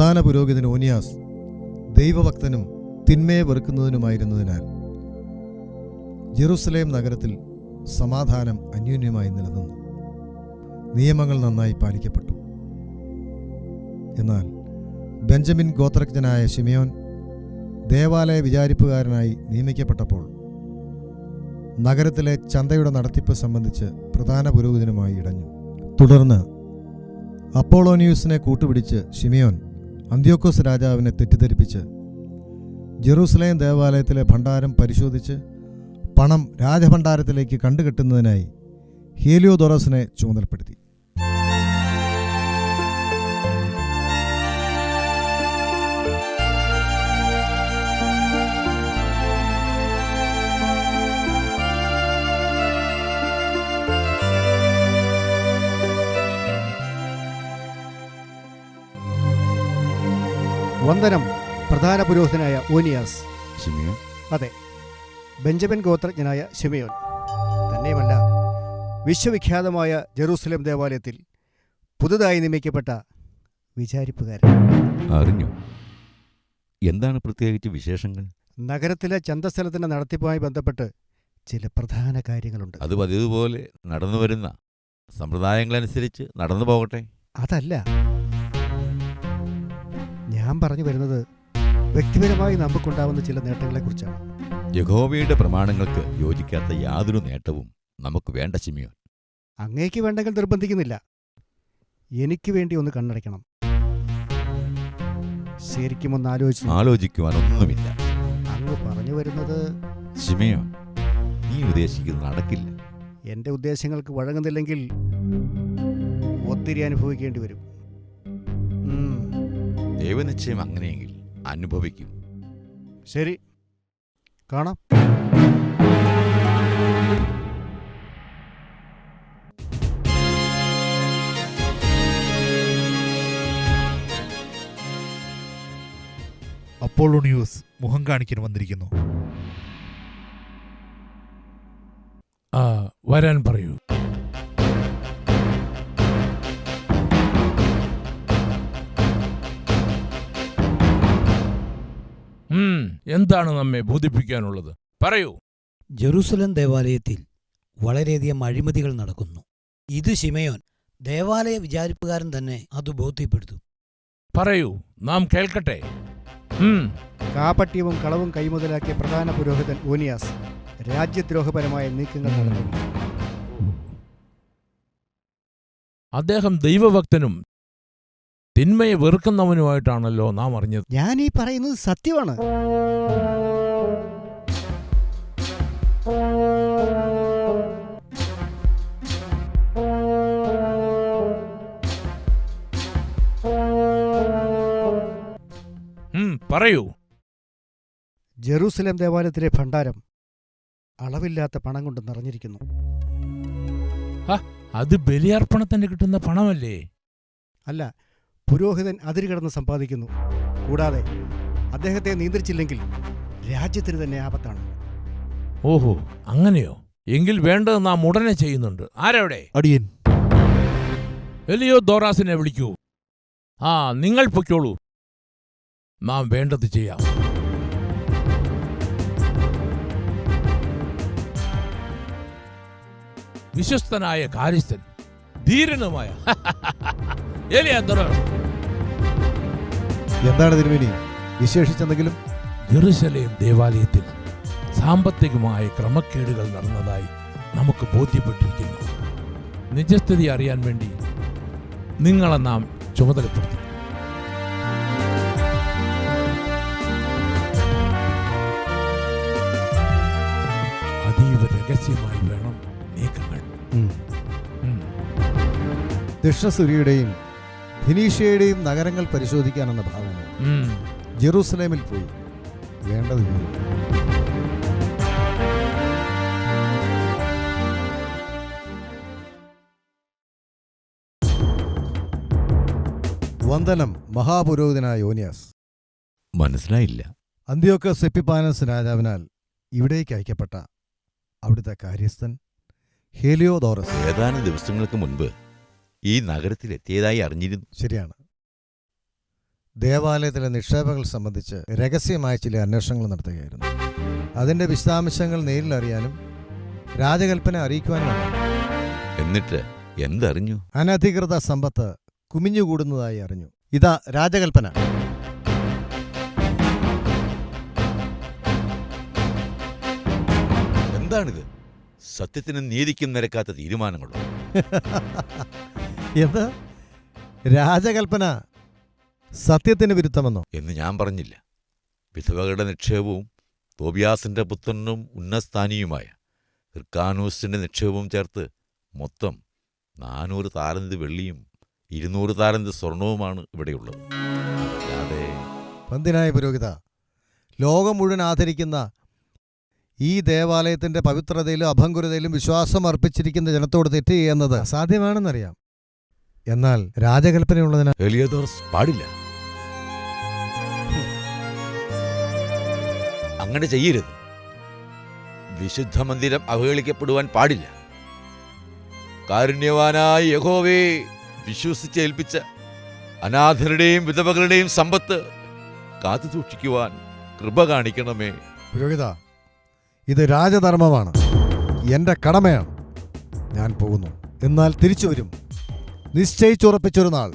പ്രധാന പുരോഹിതൻ ഓനിയാസ് ദൈവഭക്തനും തിന്മയെ വെറുക്കുന്നതിനുമായിരുന്നതിനാൽ ജെറുസലേം നഗരത്തിൽ സമാധാനം അന്യോന്യമായി നിലനിന്നു. നിയമങ്ങൾ നന്നായി പാലിക്കപ്പെട്ടു. എന്നാൽ ബെഞ്ചമിൻ ഗോത്രജ്ഞനായ ഷിമിയോൻ ദേവാലയ വിചാരിപ്പുകാരനായി നിയമിക്കപ്പെട്ടപ്പോൾ നഗരത്തിലെ ചന്തയുടെ നടത്തിപ്പ് സംബന്ധിച്ച് പ്രധാന പുരോഹിതനുമായി ഇടഞ്ഞു. തുടർന്ന് അപ്പോളോനിയൂസിനെ കൂട്ടുപിടിച്ച് ഷിമിയോൻ അന്ത്യോക്കോസ് രാജാവിനെ തെറ്റിദ്ധരിപ്പിച്ച് ജെറൂസലേം ദേവാലയത്തിലെ ഭണ്ഡാരം പരിശോധിച്ച് പണം രാജഭണ്ഡാരത്തിലേക്ക് കണ്ടുകെട്ടുന്നതിനായി ഹീലിയോദോറസിനെ ചുമതലപ്പെടുത്തി. വന്ദനം പ്രധാന പുരോഹിതനായ ഓനിയാസ്. ഷിമിയോൻ. അതെ ബെഞ്ചമിൻ ഗോത്രജ്ഞനായ ഷിമിയോൻ. തന്നെയുമല്ല വിശ്വവിഖ്യാതമായ ജെറൂസലേം ദേവാലയത്തിൽ പുതുതായി നിയമിക്കപ്പെട്ട വിചാരിപ്പുകാരൻ. അറിഞ്ഞു? എന്താണ് പ്രത്യേകിച്ച് വിശേഷങ്ങൾ? നഗരത്തിലെ ചന്തസ്ഥലത്തിന്റെ നടത്തിപ്പുമായി ബന്ധപ്പെട്ട് ചില പ്രധാന കാര്യങ്ങളുണ്ട്. അത് പതിവുപോലെ നടന്നു വരുന്ന സമ്പ്രദായങ്ങളനുസരിച്ച് നടന്നു പോകട്ടെ? അതല്ല ഞാൻ പറഞ്ഞു വരുന്നത് വ്യക്തിപരമായി നമുക്കുണ്ടാവുന്ന ചില നേട്ടങ്ങളെക്കുറിച്ചാണ്. യഹോവയുടെ പ്രമാണങ്ങൾക്ക് യോജിക്കാത്ത യാതൊരു നേട്ടവും നമുക്ക് വേണ്ട ചിമിയോ അങ്ങേക്ക് വേണ്ടെങ്കിൽ നിർബന്ധിക്കുന്നില്ല. എനിക്ക് വേണ്ടി ഒന്ന് കണ്ണടയ്ക്കണം. ശരിക്കും ഒന്ന് ആലോചിച്ചു. ആലോചിക്കുവാനൊന്നുമില്ല. അങ്ങ് പറഞ്ഞു വരുന്നത് ഷിമിയോൻ നീ ഉദ്ദേശിക്കുന്നത് നടക്കില്ല. എന്റെ ഉദ്ദേശങ്ങൾക്ക് വഴങ്ങുന്നില്ലെങ്കിൽ ഒത്തിരി അനുഭവിക്കേണ്ടി വരും. ദൈവനിശ്ചയം അങ്ങനെയെങ്കിൽ അനുഭവിക്കും. ശരി. കാണാം. അപ്പോളോ ന്യൂസ് മുഖം കാണിക്കാൻ വന്നിരിക്കുന്നു. ആ വരാൻ പറയൂ. എന്താണ് നമ്മെ ബോധിപ്പിക്കാനുള്ളത്? പറയൂ. ജെറൂസലം ദേവാലയത്തിൽ വളരെയധികം അഴിമതികൾ നടക്കുന്നു. ഇത് ശിമയോൻ ദേവാലയ വിചാരിപ്പുകാരൻ തന്നെ അത് ബോധ്യപ്പെടുത്തും. പറയൂ. നാം കേൾക്കട്ടെ. കാപട്യവും കളവും കൈമുതലാക്കിയ പ്രധാന പുരോഹിതൻ ഓനിയാസ് രാജ്യദ്രോഹപരമായ നീക്കങ്ങൾ നടത്തുന്നു. അദ്ദേഹം ദൈവഭക്തനും തിന്മയെ വെറുക്കുന്നവനുമായിട്ടാണല്ലോ നാം അറിഞ്ഞത്. ഞാൻ ഈ പറയുന്നത് സത്യമാണ്. പറയൂ. ജെറൂസലേം ദേവാലയത്തിലെ ഭണ്ഡാരം അളവില്ലാത്ത പണം കൊണ്ട് നിറഞ്ഞിരിക്കുന്നു. അത് ബലിയർപ്പണത്തിന് കിട്ടുന്ന പണമല്ലേ? അല്ല പുരോഹിതൻ അതിരുകടന്ന് സമ്പാദിക്കുന്നു. കൂടാതെ അദ്ദേഹത്തെ നിയന്ത്രിച്ചില്ലെങ്കിൽ രാജ്യത്തിന് തന്നെ ആപത്താണ്. ഓഹോ അങ്ങനെയോ? എങ്കിൽ വേണ്ടത് നാം ഉടനെ ചെയ്യുന്നുണ്ട്. ആരവിടെ? അടിയൻ. എലിയോ ദോറാസിനെ വിളിക്കൂ. ആ നിങ്ങൾ പൊയ്ക്കോളൂ. നാം വേണ്ടത് ചെയ്യാം. വിശ്വസ്തനായ കാര്യസ്ഥൻ ധീരനുമായ. എലിയ ദോറാസ് എന്താണ് തിരുമേനി വിശേഷിച്ചെന്തെങ്കിലും? ജെറുസലേം ദേവാലയത്തിൽ സാമ്പത്തികമായ ക്രമക്കേടുകൾ നടന്നതായി നമുക്ക് ബോധ്യപ്പെട്ടിരിക്കുന്നു. നിജസ്ഥിതി അറിയാൻ വേണ്ടി നിങ്ങളെ നാം ചുമതലപ്പെടുത്തി. അതീവ രഹസ്യമായി വേണം നീക്കങ്ങൾ. ദക്ഷിണസുരിയുടെയും ഫിനീഷ്യയുടെയും നഗരങ്ങൾ പരിശോധിക്കാനെന്ന ഭാവന. ജെറൂസലേമിൽ പോയി വേണ്ടത്. വന്ദനം മഹാപുരോഹിതനായ യോനിയാസ് മനസ്സിലായില്ല അന്ത്യോക്ക സെപ്പിപ്പാനസ് രാജാവിനാൽ ഇവിടേക്ക് അയക്കപ്പെട്ട അവിടുത്തെ കാര്യസ്ഥൻ ഹേലിയോദോറസ് ഏതാനും ദിവസങ്ങൾക്ക് മുൻപ് ഈ നഗരത്തിലെത്തിയതായി അറിഞ്ഞിരുന്നു. ശരിയാണ്. ദേവാലയത്തിലെ നിക്ഷേപങ്ങൾ സംബന്ധിച്ച് രഹസ്യമായ ചില അന്വേഷണങ്ങൾ നടത്തുകയായിരുന്നു. അതിന്റെ വിശദാംശങ്ങൾ നേരിൽ അറിയാനും രാജകൽപ്പന അറിയിക്കുവാനുമാണ്. എന്നിട്ട് എന്തറിഞ്ഞു? അനധികൃത സമ്പത്ത് കുമിഞ്ഞുകൂടുന്നതായി അറിഞ്ഞു. ഇതാ രാജകൽപ്പന. എന്താണിത്? സത്യത്തിന് നീതിക്കും നിരക്കാത്ത തീരുമാനങ്ങളോ? എന്ത് രാജകൽപ്പന സത്യത്തിന് വിരുദ്ധമെന്നോ? എന്ന് ഞാൻ പറഞ്ഞില്ല. വിധവകളുടെ നിക്ഷേപവും തോബിയാസിന്റെ പുത്രനും ഉന്നസ്ഥാനിയുമായ ഹിർക്കാനൂസിന്റെ നിക്ഷേപവും ചേർത്ത് മൊത്തം നാനൂറ് താരന്ത് വെള്ളിയും ഇരുന്നൂറ് താരന്ത് സ്വർണവുമാണ് ഇവിടെയുള്ളത്. അല്ലാതെ പന്തിനായ പുരോഹിത ലോകം മുഴുവൻ ആദരിക്കുന്ന ഈ ദേവാലയത്തിന്റെ പവിത്രതയിലും അഭംഗുരതയിലും വിശ്വാസം അർപ്പിച്ചിരിക്കുന്ന ജനത്തോട് തെറ്റ് ചെയ്യുന്നത് സാധ്യമാണെന്നറിയാം എന്നാൽ രാജകൽപ്പനയുള്ളതിനാൽ എലിയദോർസ് പാടില്ല. അങ്ങനെ ചെയ്യരുത്. വിശുദ്ധ മന്ദിരം അവഹേളിക്കപ്പെടുവാൻ പാടില്ല. കാരുണ്യവാനായ യഹോവേ വിശ്വസിച്ചേൽപ്പിച്ച അനാഥരുടെയും വിധവകളുടെയും സമ്പത്ത് കാത്തു സൂക്ഷിക്കുവാൻ കൃപ കാണിക്കണമേ. പുരോഹിത ഇത് രാജധർമ്മമാണ്. എന്റെ കടമയാണ്. ഞാൻ പോകുന്നു. എന്നാൽ തിരിച്ചു വരും. നിശ്ചയിച്ചുറപ്പിച്ചൊരു നാൾ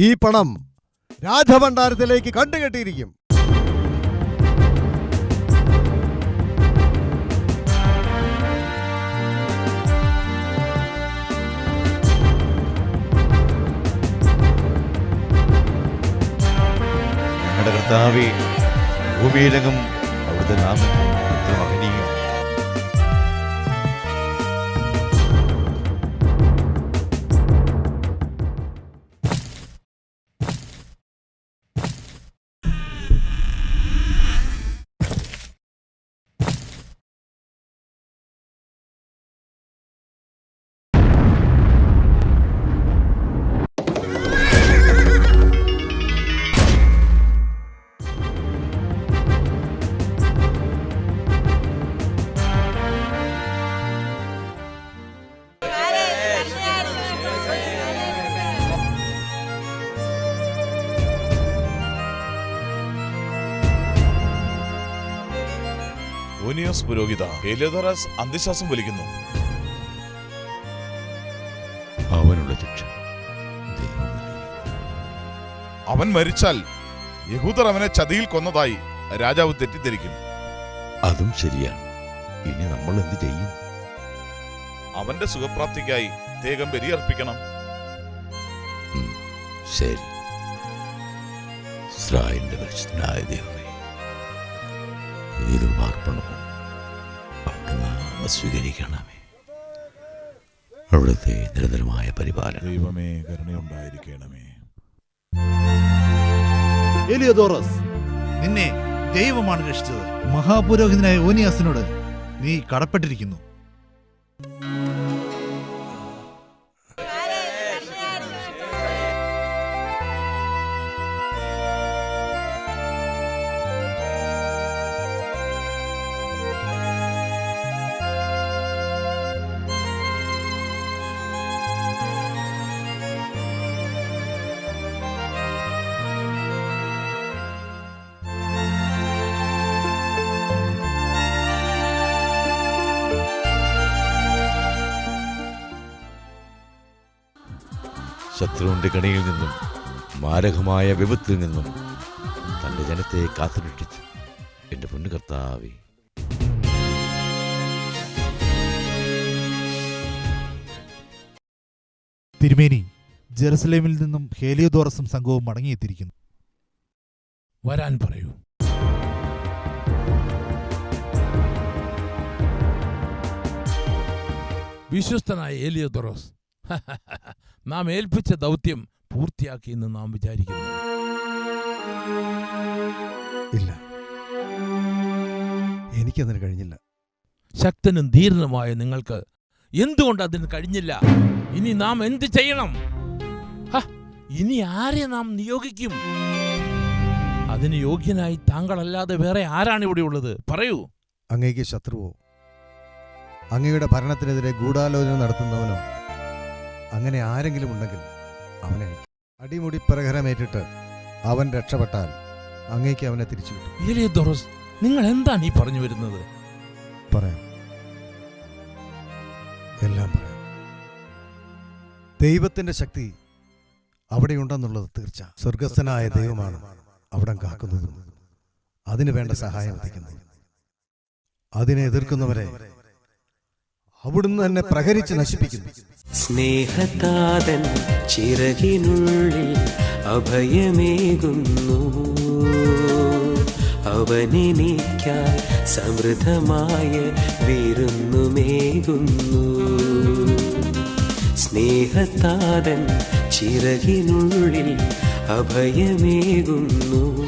ഈ പണം രാജഭണ്ഡാരത്തിലേക്ക് കണ്ടുകെട്ടിയിരിക്കും. ഭൂമിയിലെങ്ങും അവിടുത്തെ നാമം മഹനീയം ഓനിയോസ് പുരോഹിത ഹേലിയോദോറസ് അന്ത്യശ്വാസം വലിക്കുന്നു അവനുള്ള ശിക്ഷ അവൻ മരിച്ചാൽ യഹൂദർ അവനെ ചതിയിൽ കൊന്നതായി രാജാവ് തെറ്റിദ്ധരിക്കും. അതും ശരിയാണ്. ഇനി നമ്മൾ എന്ത് ചെയ്യും? അവന്റെ സുഖപ്രാപ്തിക്കായി തേകം ബലിയർപ്പിക്കണം. ശരി. ഇസ്രായേലിന്റെ പരിശുദ്ധനായ ദൈവമേ ഇത് അർപ്പണവും. സ്വീകരിക്കണമേ. അവിടുത്തെ നിരന്തരമായ പരിപാലനം. ദൈവമേ കരുണയുണ്ടായിരിക്കണമേ. എലിയദോറസ് നിന്നെ ദൈവമാണ് രക്ഷിച്ചത്. മഹാപുരോഹിതനായ ഓനിയാസിനോട് നീ കടപ്പെട്ടിരിക്കുന്നു. ശത്രുവിന്റെ കണിയിൽ നിന്നും മാരകമായ വിപത്തിൽ നിന്നും തന്റെ ജനത്തെ കാത്തുരക്ഷിച്ചു എന്റെ പൊന്നു കർത്താവേ. തിരുമേനി ജെറുസലേമിൽ നിന്നും ഹേലിയോദോറസും സംഘവും മടങ്ങിയെത്തിയിരിക്കുന്നു. വരാൻ പറയൂ. വിശ്വസ്തനായ ഏലിയദോറോസ് നാം ഏൽപ്പിച്ച ദൗത്യം പൂർത്തിയാക്കിയെന്ന് നാം വിചാരിക്കുന്നു. ഇല്ല. എനിക്കതിന് കഴിഞ്ഞില്ല. ശക്തനും ധീരനുമായ നിങ്ങൾക്ക് എന്തുകൊണ്ട് അതിന് കഴിഞ്ഞില്ല? ഇനി നാം എന്ത് ചെയ്യണം? ഇനി ആരെ നാം നിയോഗിക്കും? അതിന് യോഗ്യനായി താങ്കളല്ലാതെ വേറെ ആരാണ് ഇവിടെ ഉള്ളത്? പറയൂ. അങ്ങേക്ക് ശത്രുവോ? അങ്ങയുടെ ഭരണത്തിനെതിരെ ഗൂഢാലോചന നടത്തുന്നവനോ? അങ്ങനെ ആരെങ്കിലും ഉണ്ടെങ്കിൽ അവനെ അടിമുടി പ്രഹരമേറ്റിട്ട് അവൻ രക്ഷപ്പെട്ടാൽ അങ്ങേക്ക് അവനെ തിരിച്ചു കിട്ടും. നിങ്ങൾ എന്താണ് ഈ പറഞ്ഞു വരുന്നത്? പറയാം. എല്ലാം പറയാം. ദൈവത്തിന്റെ ശക്തി അവിടെയുണ്ടെന്നുള്ളത് തീർച്ച. സ്വർഗസ്ഥനായ ദൈവമാണ് അവിടെ കാക്കുന്നതും അതിനു വേണ്ട സഹായം എത്തിക്കുന്നതും അതിനെ എതിർക്കുന്നവരെ അവിടുന്ന് തന്നെ പ്രഹരിച്ച് നശിപ്പിക്കുന്നു. സ്നേഹത്താതൻ ചിറകിനുള്ളിൽ അഭയമേകുന്നു. അവനെനിക്കായി സമൃദ്ധമായ വിരുന്നുമേകുന്നു. സ്നേഹത്താതൻ ചിറകിനുള്ളിൽ അഭയമേകുന്നു.